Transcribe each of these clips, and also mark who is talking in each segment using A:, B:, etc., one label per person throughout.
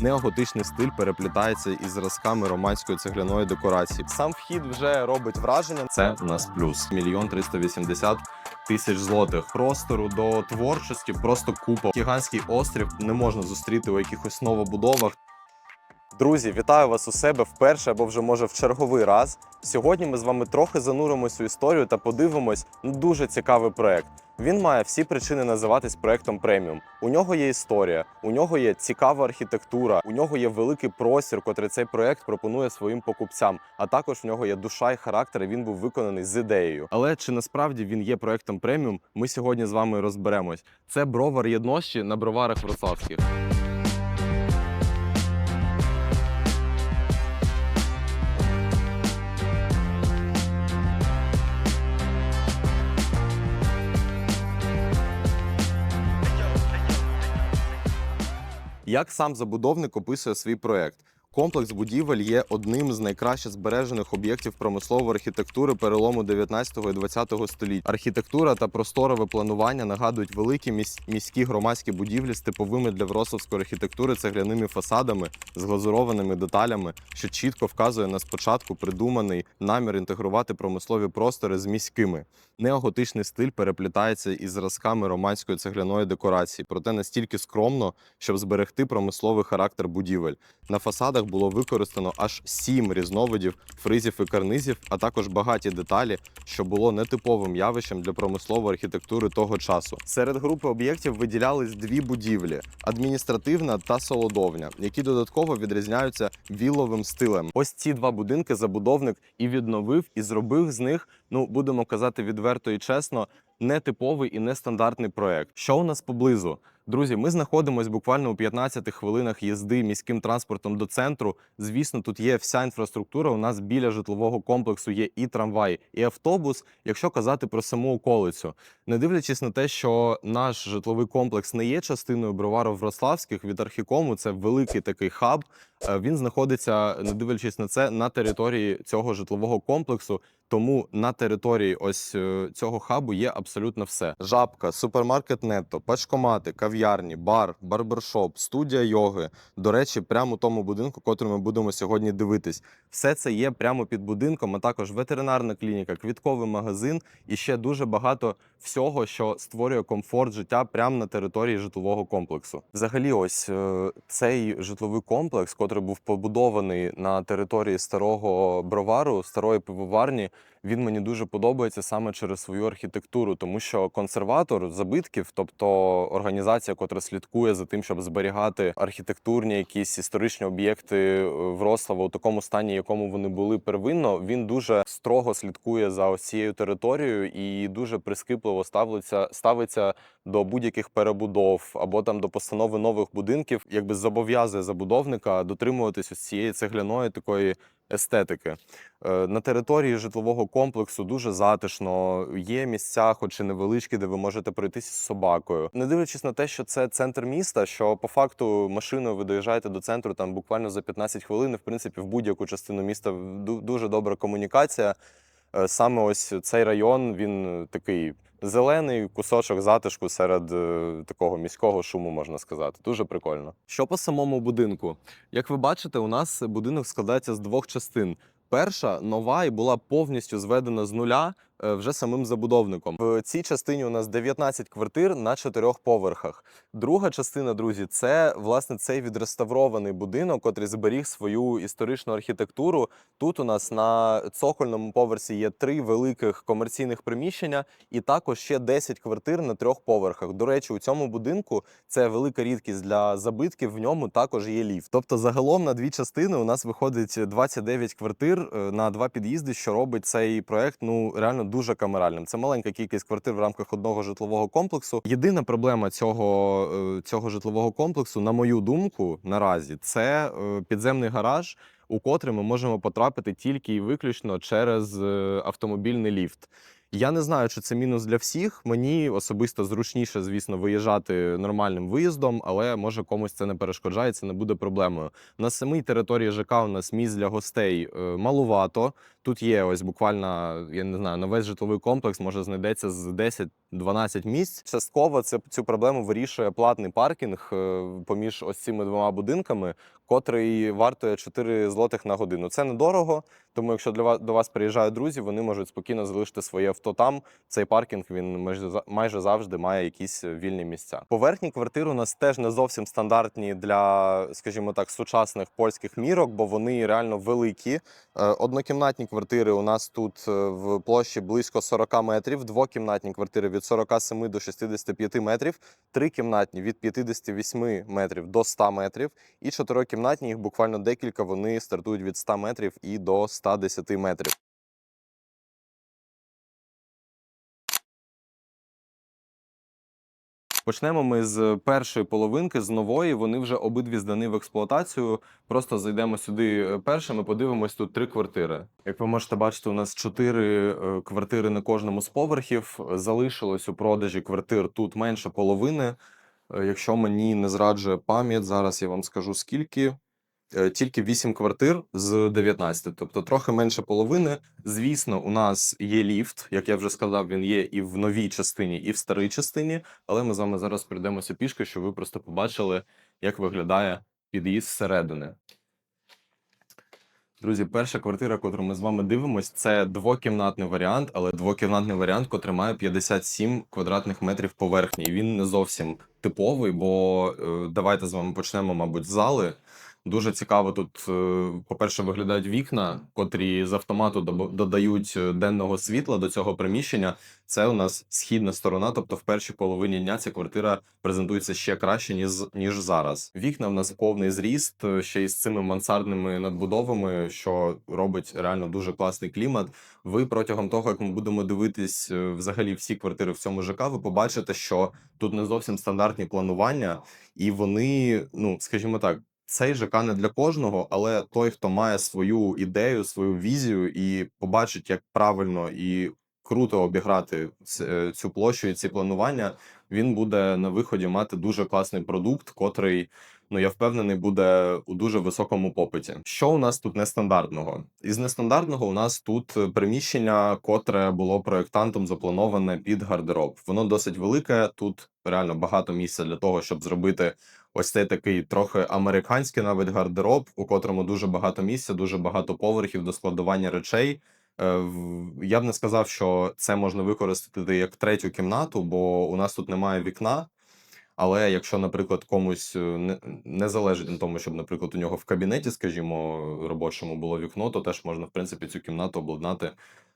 A: Неоготичний стиль переплітається із зразками романської цегляної декорації. Сам вхід вже робить враження. Це у нас плюс мільйон триста вісімдесят тисяч злотих. Простору до творчості просто купа. Гігантський острів не можна зустріти у якихось новобудовах. Друзі, вітаю вас у себе вперше або вже може в черговий раз. Сьогодні ми з вами трохи зануримось у історію та подивимось на дуже цікавий проект. Він має всі причини називатись проектом преміум. У нього є історія, у нього є цікава архітектура, у нього є великий простір, котрий цей проект пропонує своїм покупцям. А також в нього є душа і характер. і Він був виконаний з ідеєю. Але чи насправді він є проектом преміум? Ми сьогодні з вами розберемось. Це бровар єднощі на броварах Вроцлавських. Як сам забудовник описує свій проект? Комплекс будівель є одним з найкраще збережених об'єктів промислової архітектури перелому 19 і 20 століть. Архітектура та просторове планування нагадують великі міс- міські громадські будівлі з типовими для вроцлавської архітектури цегляними фасадами з глазурованими деталями, що чітко вказує на спочатку придуманий намір інтегрувати промислові простори з міськими. Неоготичний стиль переплітається із зразками романської цегляної декорації, проте настільки скромно, щоб зберегти промисловий характер будівель. На фасадах було використано аж сім різновидів фризів і карнизів, а також багаті деталі, що було нетиповим явищем для промислової архітектури того часу. Серед групи об'єктів виділялись дві будівлі: адміністративна та солодовня, які додатково відрізняються віловим стилем. Ось ці два будинки забудовник і відновив, і зробив з них, ну будемо казати відверто і чесно, нетиповий і нестандартний проект. Що у нас поблизу? Друзі, ми знаходимося буквально у 15 хвилинах їзди міським транспортом до центру. Звісно, тут є вся інфраструктура. У нас біля житлового комплексу є і трамвай, і автобус. Якщо казати про саму околицю, не дивлячись на те, що наш житловий комплекс не є частиною броварів Вроцлавських від архікому, це великий такий хаб. Е, Він знаходиться, не дивлячись на це, на території цього житлового комплексу. Тому на території ось е, цього хабу є абсолютно все: жабка, супермаркет Нетто, пачкомати, кав'ярні, бар, барбершоп, студія йоги. До речі, прямо у тому будинку, котрий ми будемо сьогодні дивитись. Все це є прямо під будинком, а також ветеринарна клініка, квітковий магазин і ще дуже багато всього, що створює комфорт життя прямо на території житлового комплексу. Взагалі, ось е, цей житловий комплекс, котрий був побудований на території старого бровару, старої пивоварні, він мені дуже подобається саме через свою архітектуру, тому що консерватор забитків, тобто організація, котра слідкує за тим, щоб зберігати архітектурні якісь історичні об'єкти е, Вроцлава у такому стані, якому вони були первинно, він дуже строго слідкує за ось цією територією і дуже прискіпливо ставиться, ставиться до будь-яких перебудов або там до постанови нових будинків, якби зобов'язує забудовника дотримуватись ось цієї цегляної такої естетики. Е, На території житлового комплексу дуже затишно. Є місця, хоч і невеличкі, де ви можете пройтися з собакою. Не дивлячись на те, що це центр міста, що по факту машиною ви доїжджаєте до центру там буквально за 15 хвилин. В принципі, в будь-яку частину міста дуже добра комунікація. Е, Саме ось цей район він такий зелений кусочок затишку серед е, такого міського шуму, можна сказати. Дуже прикольно. Що по самому будинку? Як ви бачите, у нас будинок складається з двох частин. Перша нова і була повністю зведена з нуля е, вже самим забудовником. В цій частині у нас 19 квартир на чотирьох поверхах. Друга частина, друзі, це власне цей відреставрований будинок, котрий зберіг свою історичну архітектуру. Тут у нас на цокольному поверсі є три великих комерційних приміщення, і також ще 10 квартир на трьох поверхах. До речі, у цьому будинку це велика рідкість для забитків. В ньому також є ліфт. Тобто, загалом на дві частини у нас виходить 29 квартир е, на два під'їзди, що робить цей проект ну реально дуже камеральним. Це маленька кількість квартир в рамках одного житлового комплексу. Єдина проблема цього, е, цього житлового комплексу, на мою думку, наразі це е, підземний гараж. У котрий ми можемо потрапити тільки і виключно через автомобільний ліфт. Я не знаю, чи це мінус для всіх. Мені особисто зручніше, звісно, виїжджати нормальним виїздом, але може комусь це не перешкоджає, це не буде проблемою. На самій території ЖК у нас місць для гостей е, малувато, Тут є ось буквально, я не знаю, на весь житловий комплекс може знайдеться з 10-12 місць. Частково це цю проблему вирішує платний паркінг е, поміж ось цими двома будинками, котрий вартує 4 злотих на годину. Це недорого, тому якщо для вас до вас приїжджають друзі, вони можуть спокійно залишити своє авто там. Цей паркінг він майже майже завжди має якісь вільні місця. Поверхні квартир у нас теж не зовсім стандартні для, скажімо так, сучасних польських мірок, бо вони реально великі. Е, Однокімнатні квартири у нас тут е, в площі близько 40 метрів, двокімнатні квартири від 47 до 65 метрів, трикімнатні від 58 метрів до 100 метрів, і чотирикімнатні їх буквально декілька. Вони стартують від 100 метрів і до 110 метрів. Почнемо ми з першої половинки, з нової. Вони вже обидві здані в експлуатацію. Просто зайдемо сюди е, першими, подивимось тут три квартири. Як ви можете бачити, у нас чотири е, квартири на кожному з поверхів. Залишилось у продажі квартир тут менше половини. Е, Якщо мені не зраджує пам'ять, зараз я вам скажу скільки. Е, Тільки 8 квартир з 19, тобто трохи менше половини. Звісно, у нас є ліфт, як я вже сказав, він є і в новій частині, і в старій частині. Але ми з вами зараз прийдемося пішки, щоб ви просто побачили, як виглядає під'їзд зсередини. Друзі, перша квартира, яку ми з вами дивимось, це двокімнатний варіант, але двокімнатний варіант, котрий має 57 квадратних метрів поверхні. І він не зовсім типовий, бо е, давайте з вами почнемо, мабуть, з зали. Дуже цікаво тут, е, по-перше, виглядають вікна, котрі з автомату додають е, денного світла до цього приміщення. Це у нас східна сторона, тобто в першій половині дня ця квартира презентується ще краще, ніж, ніж зараз. Вікна в нас повний зріст, е, ще й з цими мансардними надбудовами, що робить реально дуже класний клімат. Ви протягом того, як ми будемо дивитись взагалі всі квартири в цьому ЖК, ви побачите, що тут не зовсім стандартні планування, і вони, ну скажімо так. Цей ЖК не для кожного, але той, хто має свою ідею, свою візію і побачить, як правильно і круто обіграти е, цю площу і ці планування, він буде на виході мати дуже класний продукт, котрий, ну я впевнений, буде у дуже високому попиті. Що у нас тут нестандартного? Із нестандартного у нас тут е, приміщення, котре було проєктантом заплановане під гардероб. Воно досить велике. Тут реально багато місця для того, щоб зробити ось цей такий трохи американський навіть гардероб, у котрому дуже багато місця, дуже багато поверхів до складування речей. Е, Я б не сказав, що це можна використати як третю кімнату, бо у нас тут немає вікна. Але якщо, наприклад, комусь е, не, не залежить на тому, щоб, наприклад, у нього в кабінеті, скажімо, робочому було вікно, то теж можна, в принципі, цю кімнату обладнати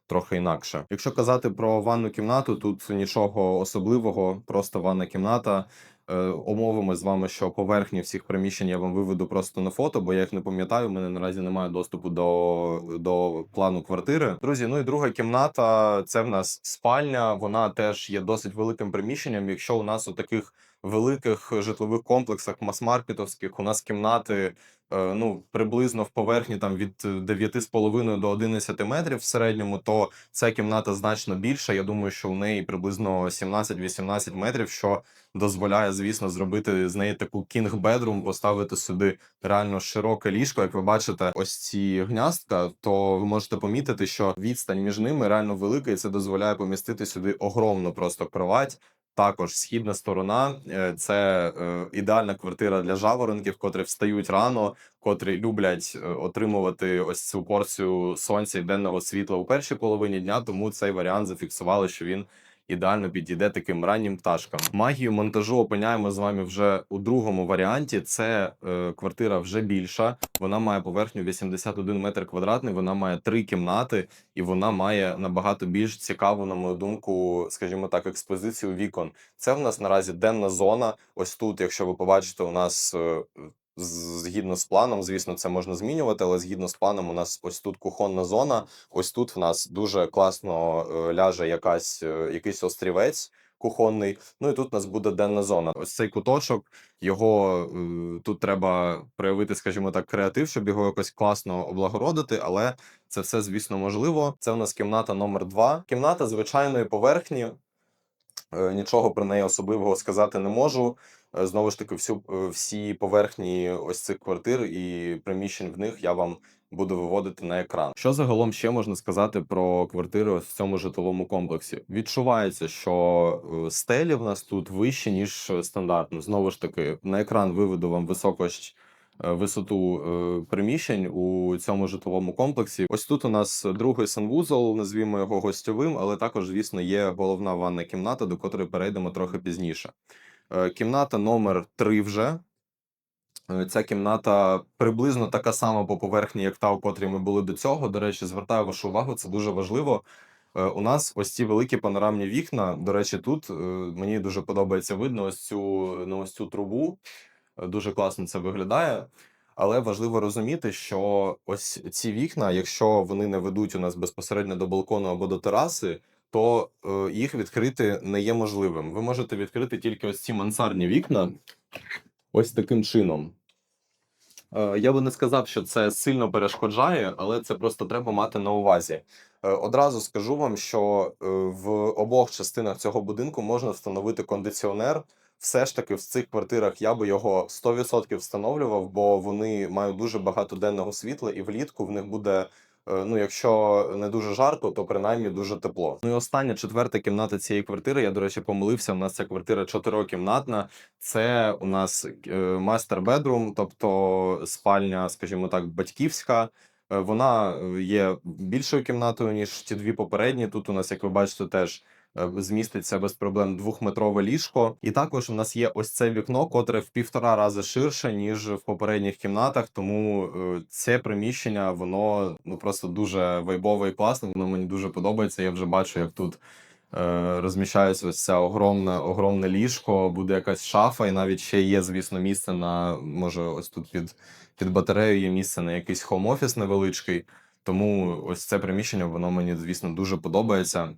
A: трохи інакше. Якщо казати про ванну кімнату, тут нічого особливого, просто ванна кімната. Е, з вами, що поверхні всіх приміщень я вам виведу просто на фото, бо я їх не пам'ятаю. У мене наразі немає доступу до, до плану квартири. Друзі, ну і друга кімната це в нас спальня. Вона теж є досить великим приміщенням. Якщо у нас у таких великих житлових комплексах мас-маркетовських у нас кімнати е, ну приблизно в поверхні там від 9,5 до 11 метрів в середньому, то ця кімната значно більша. Я думаю, що в неї приблизно 17-18 метрів, що дозволяє, звісно, зробити з неї таку кінг-бедрум, поставити сюди реально широке ліжко. Як ви бачите, ось ці гняздка, то ви можете помітити, що відстань між ними реально велика, і це дозволяє помістити сюди огромну просто кровать. Також східна сторона е, це е, ідеальна квартира для жаворонків, котрі встають рано, котрі люблять е, отримувати ось цю порцію сонця і денного світла у першій половині дня. Тому цей варіант зафіксували, що він ідеально підійде таким раннім пташкам. Магію монтажу опиняємо з вами вже у другому варіанті. Це е, квартира вже більша. Вона має поверхню 81 метр квадратний. Вона має три кімнати, і вона має набагато більш цікаву, на мою думку, скажімо так, експозицію вікон. Це в нас наразі денна зона. Ось тут, якщо ви побачите, у нас. Згідно з планом, звісно, це можна змінювати, але згідно з планом, у нас ось тут кухонна зона. Ось тут в нас дуже класно е, ляже якась е, якийсь острівець кухонний. Ну і тут у нас буде денна зона. Ось цей куточок. Його е, тут треба проявити, скажімо так, креатив, щоб його якось класно облагородити. Але це все, звісно, можливо. Це у нас кімната номер 2 Кімната звичайної поверхні. Нічого про неї особливого сказати не можу. Е, Знову ж таки, всю, е, всі поверхні ось цих квартир і приміщень в них я вам буду виводити на екран. Що загалом ще можна сказати про квартири в цьому житловому комплексі? Відчувається, що е, стелі в нас тут вищі, ніж стандартно. Знову ж таки, на екран виведу вам високость. Висоту приміщень у цьому житловому комплексі. Ось тут у нас другий санвузол, назвімо його гостьовим, але також, звісно, є головна ванна кімната, до котрої перейдемо трохи пізніше. Е, Кімната номер 3 вже. Е, Ця кімната приблизно така сама по поверхні, як та, у котрій ми були до цього. До речі, звертаю вашу увагу, це дуже важливо. Е, У нас ось ці великі панорамні вікна. До речі, тут мені дуже подобається видно ось цю, на ось цю трубу. Дуже класно це виглядає. Але важливо розуміти, що ось ці вікна, якщо вони не ведуть у нас безпосередньо до балкону або до тераси, то е, їх відкрити не є можливим. Ви можете відкрити тільки ось ці мансардні вікна ось таким чином. Е, Я би не сказав, що це сильно перешкоджає, але це просто треба мати на увазі. Е, Одразу скажу вам, що в обох частинах цього будинку можна встановити кондиціонер. Все ж таки в цих квартирах я би його 100% встановлював, бо вони мають дуже багато денного світла, і влітку в них буде. Е, Ну, якщо не дуже жарко, то принаймні дуже тепло. Ну і остання четверта кімната цієї квартири. Я, до речі, помилився. У нас ця квартира чотирикімнатна. Це у нас мастер бедрум, тобто спальня, скажімо так, батьківська. Е, Вона е, є більшою кімнатою, ніж ті дві попередні. Тут у нас, як ви бачите, теж е, зміститься без проблем двохметрове ліжко. І також у нас є ось це вікно, котре в півтора рази ширше, ніж в попередніх кімнатах. Тому е, це приміщення, воно ну просто дуже вайбове і класне. Воно мені дуже подобається. Я вже бачу, як тут е, розміщається ось це огромне, огромне ліжко, буде якась шафа, і навіть ще є, звісно, місце на може, ось тут під, під батарею є місце на якийсь хом-офіс невеличкий. Тому ось це приміщення, воно мені, звісно, дуже подобається.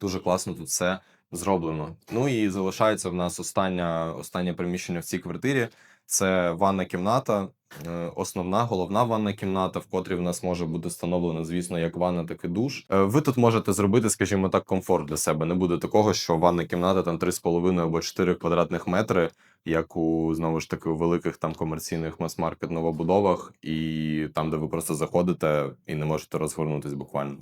A: Дуже класно тут все зроблено. Ну і залишається в нас остання, останнє приміщення в цій квартирі. Це ванна кімната, е, основна головна ванна кімната, в котрій в нас може бути встановлена, звісно, як ванна, так і душ. Е, Ви тут можете зробити, скажімо так, комфорт для себе. Не буде такого, що ванна кімната там 3,5 або 4 квадратних метри, як у знову ж таки у великих там комерційних мас-маркет новобудовах, і там, де ви просто заходите і не можете розгорнутись буквально.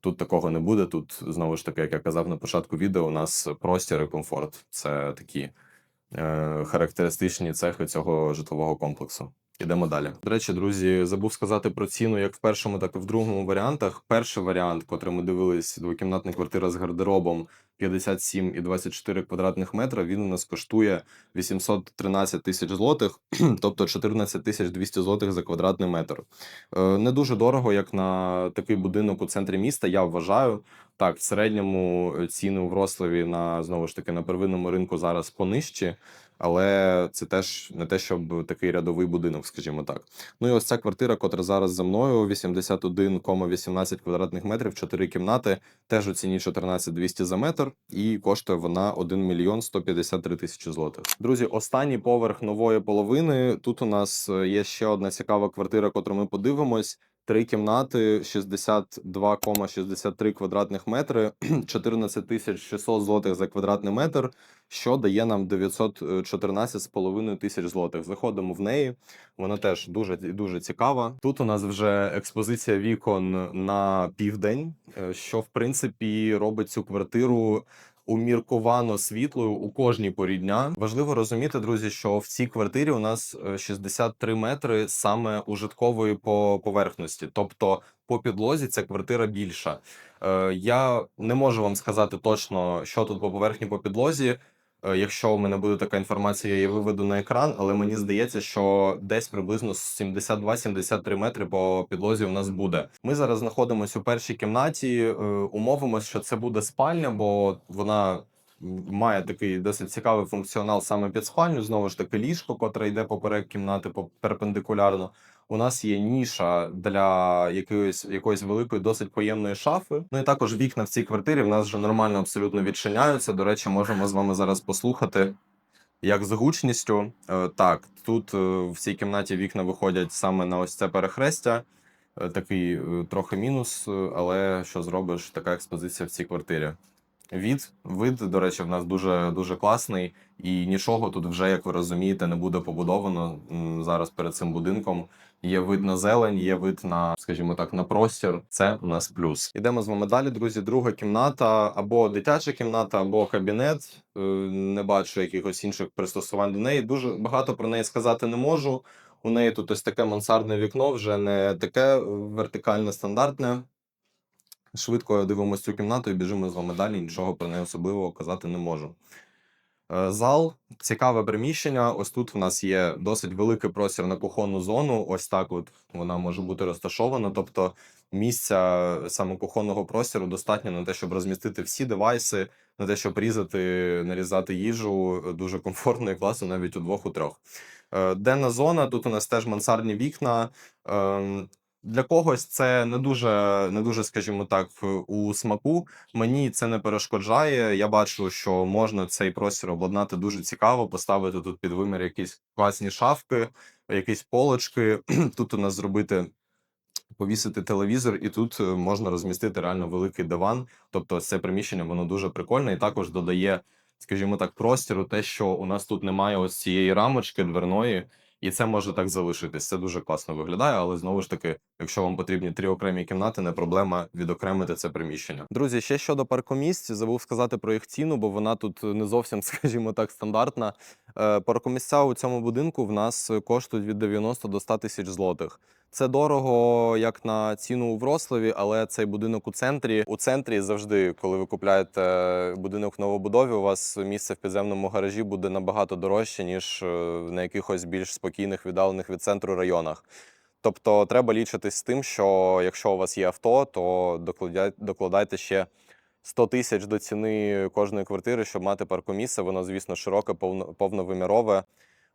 A: Тут такого не буде. Тут знову ж таки, як я казав на початку відео, у нас простір і комфорт. Це такі е, характеристичні цехи цього житлового комплексу. Ідемо далі. До речі, друзі, забув сказати про ціну як в першому, так і в другому варіантах. Перший варіант, котрий ми дивились, двокімнатна квартира з гардеробом 57 і 24 квадратних метра. Він у нас коштує 813 тисяч злотих, тобто 14 тисяч 200 злотих за квадратний метр. Е, Не дуже дорого, як на такий будинок у центрі міста. Я вважаю. Так, в середньому ціни у Врославі на знову ж таки на первинному ринку зараз понижчі, але це теж не те, щоб такий рядовий будинок, скажімо так. Ну і ось ця квартира, котра зараз за мною 81,18 квадратних метрів, 4 кімнати, теж у ціні 14 200 за метр, і коштує вона 1 мільйон 153 тисячі злотих. Друзі, останній поверх нової половини. Тут у нас е, є ще одна цікава квартира, котру ми подивимось. Три кімнати, 62,63 квадратних метри, 14 тисяч 600 злотих за квадратний метр, що дає нам 914,5 тисяч злотих. Заходимо в неї. Вона теж дуже дуже цікава. Тут у нас вже експозиція вікон на південь, е, що в принципі робить цю квартиру умірковано світлою у кожній порі дня. Важливо розуміти, друзі, що в цій квартирі у нас е, 63 метри саме ужиткової по поверхності, тобто по підлозі ця квартира більша. Е, Я не можу вам сказати точно, що тут по поверхні по підлозі. Е, Якщо у мене буде така інформація, я її виведу на екран, але мені здається, що десь приблизно 72-73 метри по підлозі у нас буде. Ми зараз знаходимося у першій кімнаті. е, Умовимося, що це буде спальня, бо вона має такий досить цікавий функціонал саме під спальню. Знову ж таки, ліжко, котре йде поперек кімнати по- перпендикулярно. У нас є ніша для якоїсь якоїсь великої, досить поємної шафи. Ну і також вікна в цій квартирі в нас вже нормально абсолютно відчиняються. До речі, можемо з вами зараз послухати. Як з гучністю, Е, так, тут е, в цій кімнаті вікна виходять саме на ось це перехрестя. Е, Такий трохи мінус, але що зробиш, така експозиція в цій квартирі. Від, вид, до речі, в нас дуже дуже класний, і нічого тут вже, як ви розумієте, не буде побудовано зараз перед цим будинком. Є вид на зелень, є вид на, скажімо так, на простір. Це у нас плюс. Ідемо з вами далі, друзі. Друга кімната або дитяча кімната, або кабінет. Е, Не бачу якихось інших пристосувань до неї. Дуже багато про неї сказати не можу. У неї тут ось таке мансардне вікно, вже не таке вертикальне, стандартне. Швидко дивимося цю кімнату і біжимо з вами далі. Нічого про неї особливого казати не можу. Е, Зал, цікаве приміщення. Ось тут в нас є досить великий простір на кухонну зону. Ось так от вона може бути розташована. Тобто місця саме кухонного простору достатньо на те, щоб розмістити всі девайси, на те, щоб різати, нарізати їжу. Дуже комфортно і класно, навіть у двох, у трьох. Е, Денна зона. Тут у нас теж мансардні вікна. Для когось це не дуже, не дуже, скажімо так, у смаку. Мені це не перешкоджає. Я бачу, що можна цей простір обладнати дуже цікаво, поставити тут під вимір якісь класні шафки, якісь полочки. Тут у нас зробити. Повісити телевізор, і тут е, можна розмістити реально великий диван. Тобто, це приміщення воно дуже прикольне і також додає, скажімо так, простіру, те, що у нас тут немає ось цієї рамочки дверної, і це може так залишитись. Це дуже класно виглядає, але знову ж таки, якщо вам потрібні три окремі кімнати, не проблема відокремити це приміщення. Друзі, ще щодо паркомісць, забув сказати про їх ціну, бо вона тут не зовсім, скажімо так, стандартна. Е, Паркомісця у цьому будинку в нас коштують від 90 до 100 тисяч злотих. Це дорого, як на ціну у Врославі, але цей будинок у центрі. У центрі завжди, коли ви купляєте будинок в новобудові, у вас місце в підземному гаражі буде набагато дорожче, ніж е, на якихось більш спокійних, віддалених від центру районах. Тобто треба лічитись з тим, що якщо у вас є авто, то докладайте ще 100 тисяч до ціни кожної квартири, щоб мати паркомісце. Воно, звісно, широке, повно- повновимірове.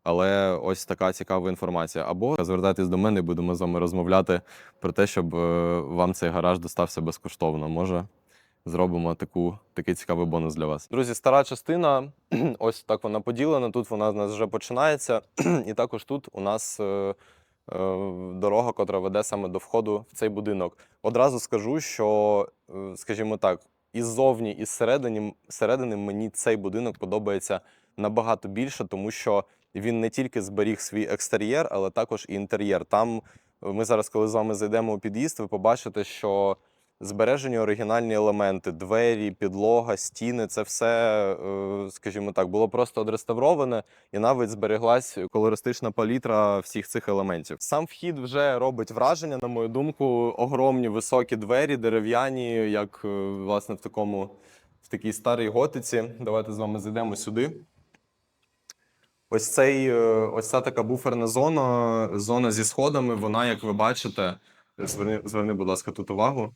A: Але ось така цікава інформація. Або звертайтесь до мене і будемо з вами розмовляти про те, щоб е, вам цей гараж достався безкоштовно. Може, зробимо таку, такий цікавий бонус для вас. Друзі, стара частина, ось так вона поділена. Тут вона в нас вже починається. І також тут у нас. е, е, Дорога, котра веде саме до входу в цей будинок. Одразу скажу, що, скажімо так, і ззовні, і зсередини мені цей будинок подобається набагато більше, тому що він не тільки зберіг свій екстер'єр, але також і інтер'єр. Там е, ми зараз, коли з вами зайдемо у під'їзд, ви побачите, що збережені оригінальні елементи, двері, підлога, стіни це все, е, скажімо так, було просто одреставроване і навіть збереглась колористична палітра всіх цих елементів. Сам вхід вже робить враження, на мою думку, огромні високі двері, дерев'яні, як е, власне в такому в такій старій готиці. Давайте з вами зайдемо сюди. Ось цей, е, ось ця така буферна зона, зона зі сходами. Вона, як ви бачите, зверни, зверни, будь ласка, тут увагу.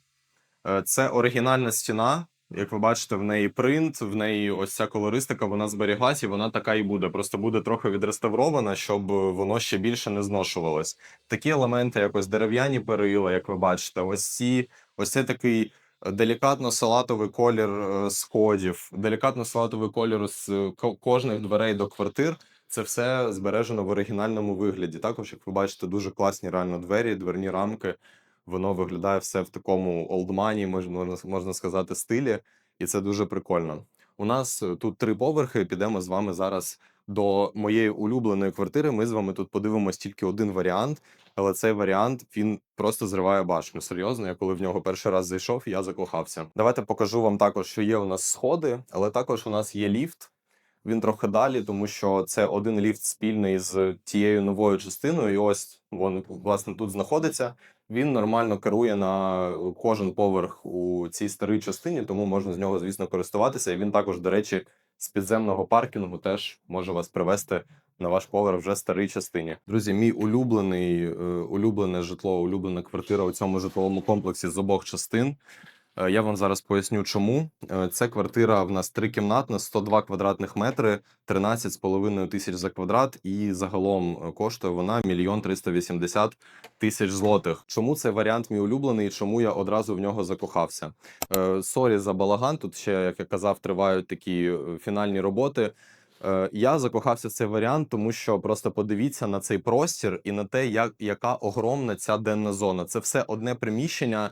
A: Е, Це оригінальна стіна. Як ви бачите, в неї принт, в неї ось ця колористика, вона зберіглась, і вона така і буде. Просто буде трохи відреставрована, щоб воно ще більше не зношувалось. Такі елементи, як ось дерев'яні перила, як ви бачите, ось ці, ось це такий делікатно-салатовий колір е, сходів, делікатно-салатовий колір з кожних дверей до квартир. Це все збережено в оригінальному вигляді. Також, як ви бачите, дуже класні реально двері, дверні рамки. Воно виглядає все в такому олдмані, можна, можна сказати, стилі, і це дуже прикольно. У нас е, тут три поверхи. Підемо з вами зараз до моєї улюбленої квартири. Ми з вами тут подивимось тільки один варіант, але цей варіант він просто зриває башню. Серйозно, я коли в нього перший раз зайшов, я закохався. Давайте покажу вам також, що є у нас сходи, але також у нас є ліфт. Він трохи далі, тому що це один ліфт спільний з тією новою частиною. І ось він власне тут знаходиться. Він нормально керує на кожен поверх у цій старій частині, тому можна з нього, звісно, користуватися. І він також, до речі, з підземного паркінгу теж може вас привести на ваш поверх вже старій частині. Друзі, мій улюблений, е, улюблене житло, улюблена квартира у цьому житловому комплексі з обох частин. Е, Я вам зараз поясню, чому. Е, Це квартира в нас трикімнатна, 102 квадратних метри, 13,5 тисяч за квадрат, і загалом е, коштує вона мільйон 380 тисяч злотих. Чому цей варіант мій улюблений і чому я одразу в нього закохався? Сорі за балаган. Тут ще, як я казав, тривають такі фінальні роботи. Я закохався в цей варіант, тому що просто подивіться на цей простір і на те, як, яка огромна ця денна зона. Це все одне приміщення.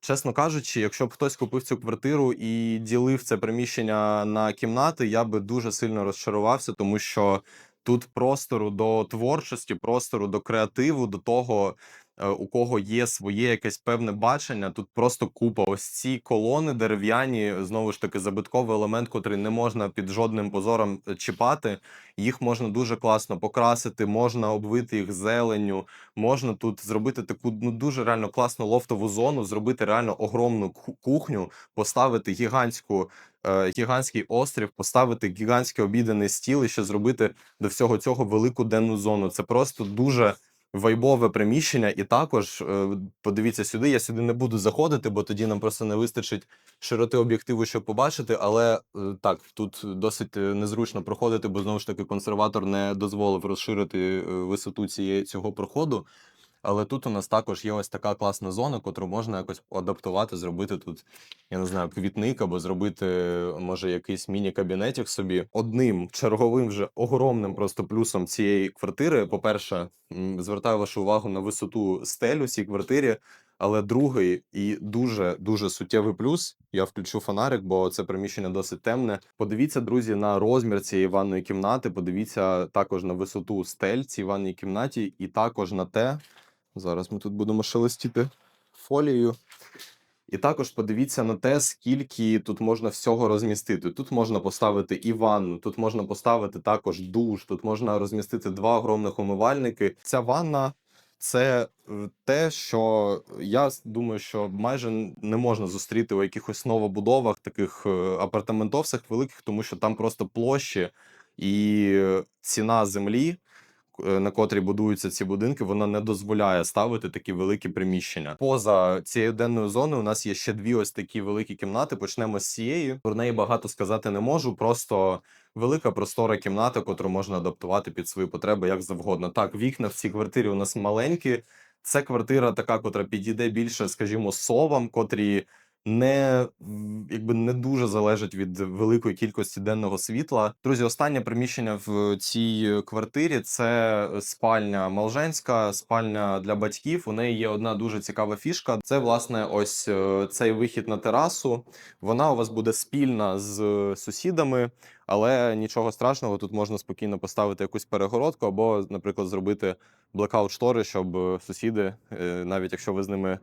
A: Чесно кажучи, якщо б хтось купив цю квартиру і ділив це приміщення на кімнати, я би дуже сильно розчарувався, тому що тут простору до творчості, простору до креативу, до того, у кого є своє якесь певне бачення. Тут просто купа. Ось ці колони дерев'яні, знову ж таки, забитковий елемент, котрий не можна під жодним позором е, чіпати. Їх можна дуже класно покрасити, можна обвити їх зеленню, можна тут зробити таку ну дуже реально класну лофтову зону, зробити реально огромну кухню, поставити гігантську, е, гігантський острів, поставити гігантський обіденний стіл і ще зробити до всього цього велику денну зону. Це просто дуже. Вайбове приміщення, і також е, подивіться сюди. Я сюди не буду заходити, бо тоді нам просто не вистачить широти об'єктиву, щоб побачити. Але е, так, тут досить е, незручно проходити, бо знову ж таки консерватор не дозволив розширити висоту цієї цього проходу. Але тут у нас також є ось така класна зона, котру можна якось адаптувати, зробити тут, я не знаю, квітник або зробити, може, якийсь міні-кабінетик собі. Одним черговим вже огромним просто плюсом цієї квартири. По-перше, звертаю вашу увагу на висоту стелю цій квартирі. Але другий і дуже дуже суттєвий плюс. Я включу фонарик, бо це приміщення досить темне. Подивіться, друзі, на розмір цієї ванної кімнати. Подивіться також на висоту стель цій ванній кімнаті, і також на те. Зараз ми тут будемо шелестіти фолією. І також подивіться на те, скільки тут можна всього розмістити. Тут можна поставити і ванну, тут можна поставити також душ, тут можна розмістити два огромних умивальники. Ця ванна це е, те, що я думаю, що майже не можна зустріти у якихось новобудовах, таких е, апартаментовцях великих, тому що там просто площі і е, ціна землі на котрій будуються ці будинки, вона не дозволяє ставити такі великі приміщення. Поза цією денною зоною у нас є ще дві ось такі великі кімнати. Почнемо з цієї. Про неї багато сказати не можу. Просто велика простора кімната, котру можна адаптувати під свої потреби як завгодно. Так, вікна в цій квартирі у нас маленькі. Це квартира така, котра підійде більше, скажімо, совам, котрі не якби не дуже залежать від великої кількості денного світла. Друзі, останнє приміщення в цій квартирі це спальня Малженська, спальня для батьків. У неї є одна дуже цікава фішка. Це власне ось е, цей вихід на терасу. Вона у вас буде спільна з сусідами, але нічого страшного. Тут можна спокійно поставити якусь перегородку, або, наприклад, зробити блекаут штори, щоб е, сусіди, е, навіть якщо ви з ними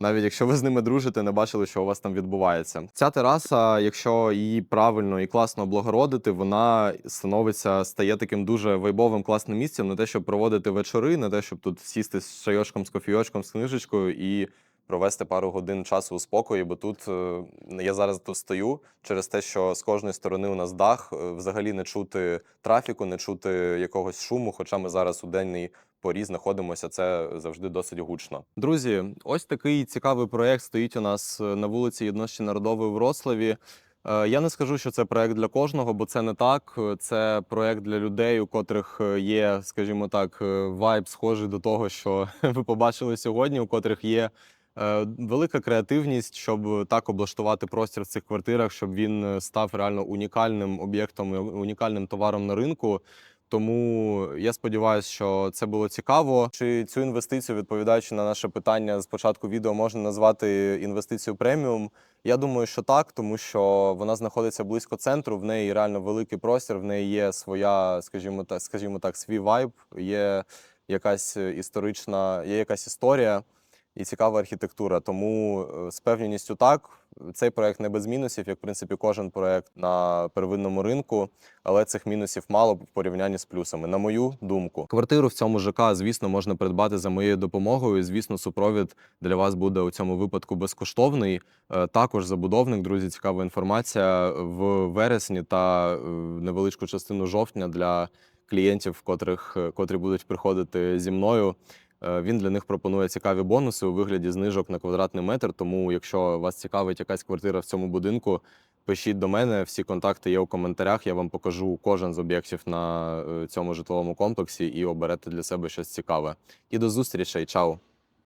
A: навіть якщо ви з ними дружите, не бачили, що у вас там відбувається. Ця тераса, якщо її правильно і класно облагородити, вона становиться, стає таким дуже вайбовим класним місцем, не те, щоб проводити вечори, не те, щоб тут сісти з чайочком, з кофійочком, з книжечкою і провести пару годин часу у спокої. Бо тут е, я зараз тут стою через те, що з кожної сторони у нас дах, е, взагалі не чути трафіку, не чути якогось шуму. Хоча ми зараз у денний порі знаходимося, це завжди досить гучно. Друзі, ось такий цікавий проєкт стоїть у нас е, на вулиці Єдності Народової в Вроцлаві. Е, Я не скажу, що це проєкт для кожного, бо це не так. Е, Це проєкт для людей, у котрих є, скажімо так, вайб схожий до того, що ви побачили сьогодні, у котрих є велика креативність, щоб так облаштувати простір в цих квартирах, щоб він став реально унікальним об'єктом, унікальним товаром на ринку. Тому я сподіваюся, що це було цікаво. Чи цю інвестицію, відповідаючи на наше питання з початку відео, можна назвати інвестицію преміум? Я думаю, що так, тому що вона знаходиться близько центру. В неї реально великий простір, в неї є своя, скажімо так, скажімо так, свій вайб, є якась історична, є якась історія і цікава архітектура. Тому е, з певністю так. Цей проект не без мінусів, як в принципі кожен проект на первинному ринку, але цих мінусів мало в порівнянні з плюсами, на мою думку. Квартиру в цьому ЖК, звісно, можна придбати за моєю допомогою. Звісно, супровід для вас буде у цьому випадку безкоштовний. Е, Також забудовник, друзі, цікава інформація в вересні та е, невеличку частину жовтня для клієнтів, котрих е, котрі будуть приходити зі мною. Е, Він для них пропонує цікаві бонуси у вигляді знижок на квадратний метр. Тому, якщо вас цікавить якась квартира в цьому будинку, пишіть до мене. Всі контакти є у коментарях. Я вам покажу кожен з об'єктів на е, цьому житловому комплексі і оберете для себе щось цікаве. І до зустрічей, чао!